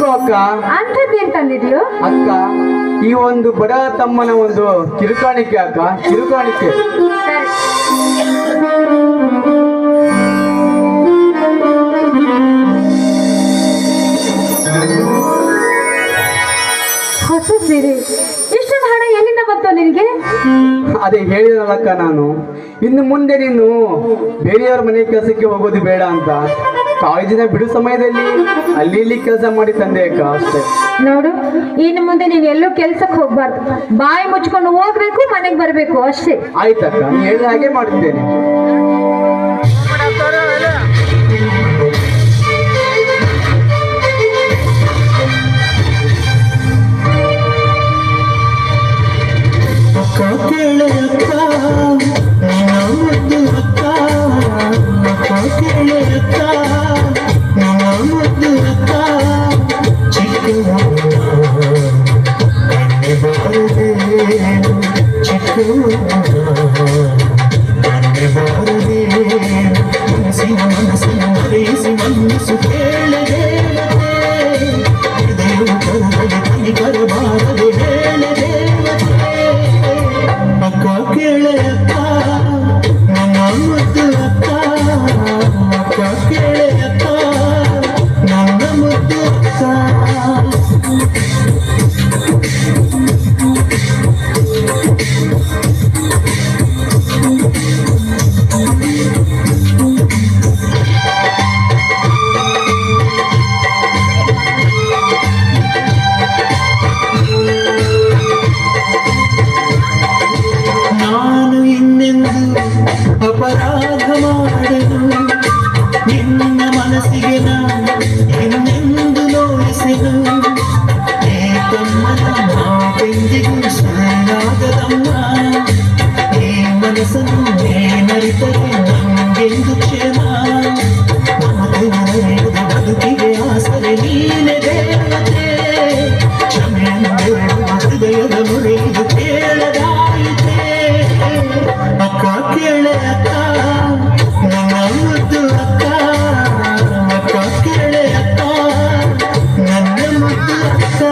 ತಿಳ್ಕೊ ಅಕ್ಕ? ಅಂಥದ್ದೇನ್ ತಂದಿದ್ಲು ಅಕ್ಕ ಈ ಒಂದು ಬಡ ತಮ್ಮನ ಒಂದು ಕಿರುಕಾಣಿಕೆ ಅಕ್ಕ ಕಿರುಕಾಣಿಕೆ. ಹೊಸ ಸೀರೆ ಇಷ್ಟೊಂದು ಹಣ ಎಲ್ಲಿಂದ ಬಂತು ನಿನಗೆ? ಅದೇ ಹೇಳಿದಳಕ್ಕ ನಾನು. ಇನ್ನು ಮುಂದೆ ನೀನು ಬೇರೆಯವ್ರ ಮನೆ ಕೆಲಸಕ್ಕೆ ಹೋಗೋದು ಬೇಡ ಅಂತ. ಕಾಲೇಜಿನ ಬಿಡು ಸಮಯದಲ್ಲಿ. ಅಲ್ಲಿ ಇಲ್ಲಿ ಕೆಲಸ ಮಾಡಿ ತಂದೆ ಅಕ್ಕ ಅಷ್ಟೇ. ನೋಡು ಇನ್ನು ಮುಂದೆ ನೀನ್ ಎಲ್ಲೂ ಕೆಲ್ಸಕ್ಕೆ ಹೋಗ್ಬಾರ್ದು. ಬಾಯಿ ಮುಚ್ಕೊಂಡು ಹೋಗ್ಬೇಕು ಮನೆಗೆ ಬರಬೇಕು ಅಷ್ಟೇ. ಆಯ್ತಕ್ಕ ನೀ ಹೇಳಿದ ಹಾಗೆ ಮಾಡಿದ್ದೇನೆ ಅಕ್ಕ. ಮುದ್ದು ಅಕ್ಕ విసిగెనా ఎన్నెందులో ఇసెను ఏ తమ్మ తమ్మ పెందిగు సున్నాగదమ్మ ఏ మనసను ఏ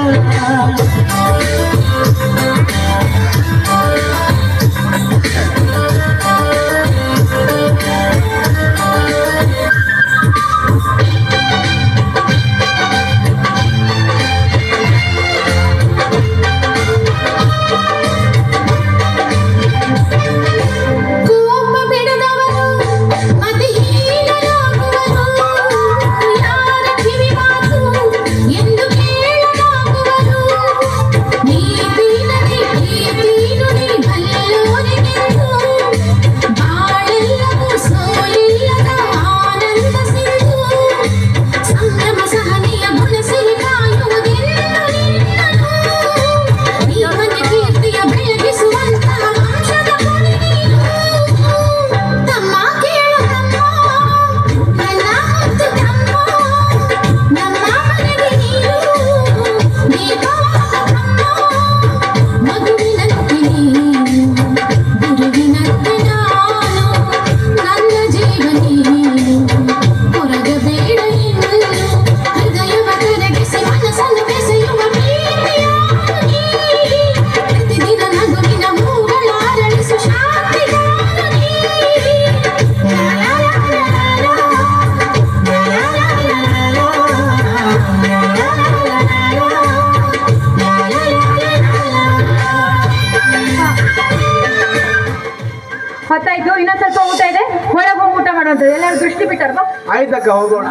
ಅಕ್ಕ ಹೊತ್ತಾಯ್ತು ಇನ್ನೊಂದ್ ಸ್ವಲ್ಪ ಊಟ ಇದೆ. ಹೊರಗೆ ಹೋಗಿ ಊಟ ಮಾಡೋದು ಎಲ್ಲರೂ ದೃಷ್ಟಿ ಬಿಟ್ಟಾರ ಬಾ. ಆಯ್ತಕ್ಕ ಹೋಗೋಣ.